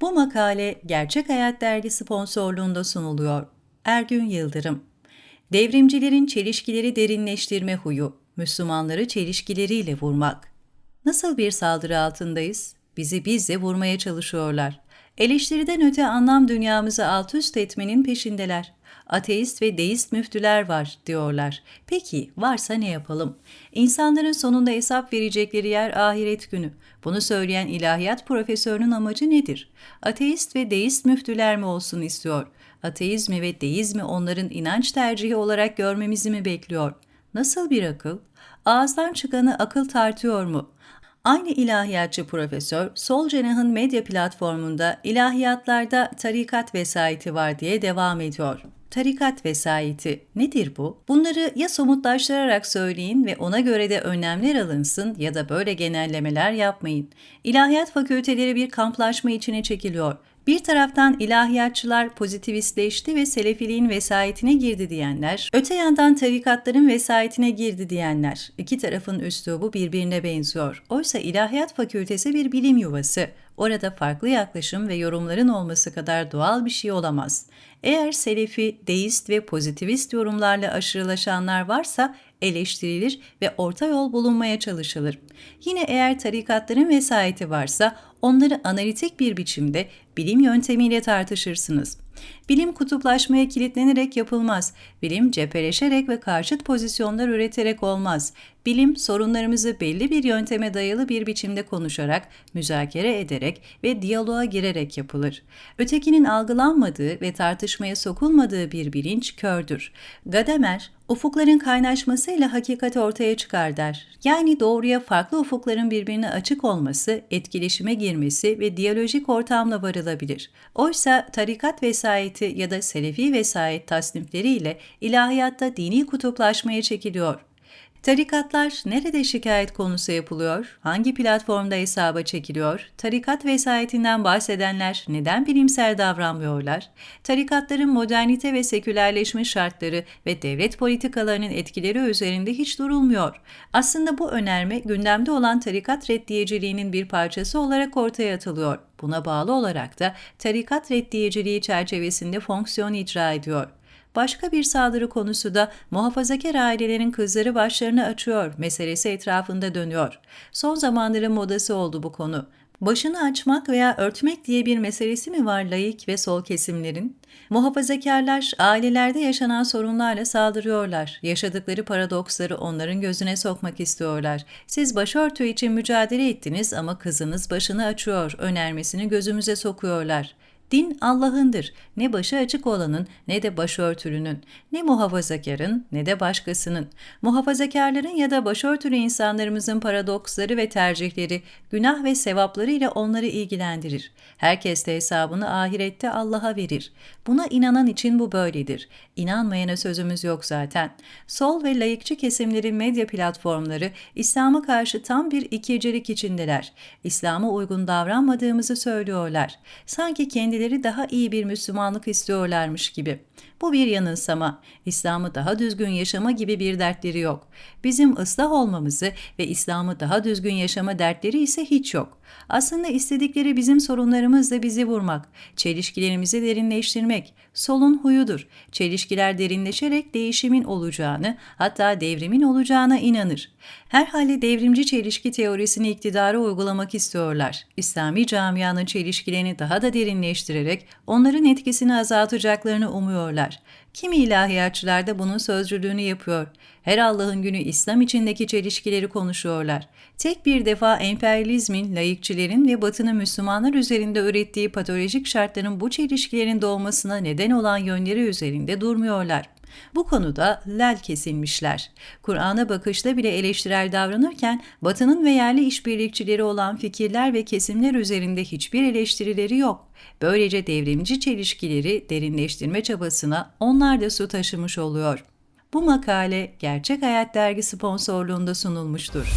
Bu makale Gerçek Hayat Dergi sponsorluğunda sunuluyor. Ergün Yıldırım Devrimcilerin çelişkileri derinleştirme huyu, Müslümanları çelişkileriyle vurmak. Nasıl bir saldırı altındayız? Bizi bizle vurmaya çalışıyorlar. Eleştiriden öte anlam dünyamızı alt üst etmenin peşindeler. Ateist ve deist müftüler var diyorlar. Peki varsa ne yapalım? İnsanların sonunda hesap verecekleri yer ahiret günü. Bunu söyleyen ilahiyat profesörünün amacı nedir? Ateist ve deist müftüler mi olsun istiyor? Ateizmi ve deizmi onların inanç tercihi olarak görmemizi mi bekliyor? Nasıl bir akıl? Ağızdan çıkanı akıl tartıyor mu? Aynı ilahiyatçı profesör, Sol Cenah'ın medya platformunda ilahiyatlarda tarikat vesayeti var diye devam ediyor. Tarikat vesayeti nedir bu? Bunları ya somutlaştırarak söyleyin ve ona göre de önlemler alınsın ya da böyle genellemeler yapmayın. İlahiyat fakülteleri bir kamplaşma içine çekiliyor. Bir taraftan ilahiyatçılar pozitivistleşti ve selefiliğin vesayetine girdi diyenler, öte yandan tarikatların vesayetine girdi diyenler. İki tarafın üslubu birbirine benziyor. Oysa ilahiyat fakültesi bir bilim yuvası. Orada farklı yaklaşım ve yorumların olması kadar doğal bir şey olamaz. Eğer selefi, deist ve pozitivist yorumlarla aşırılaşanlar varsa eleştirilir ve orta yol bulunmaya çalışılır. Yine eğer tarikatların vesayeti varsa onları analitik bir biçimde bilim yöntemiyle tartışırsınız. Bilim kutuplaşmaya kilitlenerek yapılmaz. Bilim cepheleşerek ve karşıt pozisyonlar üreterek olmaz. Bilim sorunlarımızı belli bir yönteme dayalı bir biçimde konuşarak, müzakere ederek ve diyaloğa girerek yapılır. Ötekinin algılanmadığı ve tartışmaya sokulmadığı bir bilinç kördür. Gadamer, ufukların kaynaşmasıyla hakikat ortaya çıkar der. Yani doğruya farklı ufukların birbirine açık olması, etkileşime girmesi ve diyalojik ortamla varılabilir. Oysa tarikat vesayeti ya da selefi vesayet tasnifleriyle ilahiyatta dini kutuplaşmaya çekiliyor. Tarikatlar nerede şikayet konusu yapılıyor? Hangi platformda hesaba çekiliyor? Tarikat vesayetinden bahsedenler neden bilimsel davranmıyorlar? Tarikatların modernite ve sekülerleşme şartları ve devlet politikalarının etkileri üzerinde hiç durulmuyor. Aslında bu önerme gündemde olan tarikat reddiyeciliğinin bir parçası olarak ortaya atılıyor. Buna bağlı olarak da tarikat reddiyeciliği çerçevesinde fonksiyon icra ediyor. Başka bir saldırı konusu da muhafazakar ailelerin kızları başlarını açıyor meselesi etrafında dönüyor. Son zamanların modası oldu bu konu. Başını açmak veya örtmek diye bir meselesi mi var laik ve sol kesimlerin? Muhafazakarlar ailelerde yaşanan sorunlarla saldırıyorlar. Yaşadıkları paradoksları onların gözüne sokmak istiyorlar. Siz başörtü için mücadele ettiniz ama kızınız başını açıyor önermesini gözümüze sokuyorlar. Din Allah'ındır. Ne başı açık olanın ne de başörtülünün, ne muhafazakarın ne de başkasının. Muhafazakarların ya da başörtülü insanlarımızın paradoksları ve tercihleri, günah ve sevapları ile onları ilgilendirir. Herkes de hesabını ahirette Allah'a verir. Buna inanan için bu böyledir. İnanmayana sözümüz yok zaten. Sol ve layıkçı kesimlerin medya platformları İslam'a karşı tam bir ikircilik içindeler. İslam'a uygun davranmadığımızı söylüyorlar. Sanki kendileri daha iyi bir Müslümanlık istiyorlarmış gibi. Bu bir yanılsama. İslam'ı daha düzgün yaşama gibi bir dertleri yok. Bizim ıslah olmamızı ve İslam'ı daha düzgün yaşama dertleri ise hiç yok. Aslında istedikleri bizim sorunlarımızla bizi vurmak, çelişkilerimizi derinleştirmek. Solun huyudur. Çelişkiler derinleşerek değişimin olacağını, hatta devrimin olacağına inanır. Herhalde devrimci çelişki teorisini iktidara uygulamak istiyorlar. İslami camianın çelişkilerini daha da derinleştirerek onların etkisini azaltacaklarını umuyorlar. Kimi ilahiyatçılar da bunun sözcülüğünü yapıyor. Her Allah'ın günü İslam içindeki çelişkileri konuşuyorlar. Tek bir defa emperyalizmin, layıkçilerin ve batının Müslümanlar üzerinde ürettiği patolojik şartların bu çelişkilerin doğmasına neden olan yönleri üzerinde durmuyorlar. Bu konuda lel kesilmişler. Kur'an'a bakışta bile eleştirel davranırken Batı'nın ve yerli işbirlikçileri olan fikirler ve kesimler üzerinde hiçbir eleştirileri yok. Böylece devrimci çelişkileri derinleştirme çabasına onlar da su taşımış oluyor. Bu makale Gerçek Hayat Dergi sponsorluğunda sunulmuştur.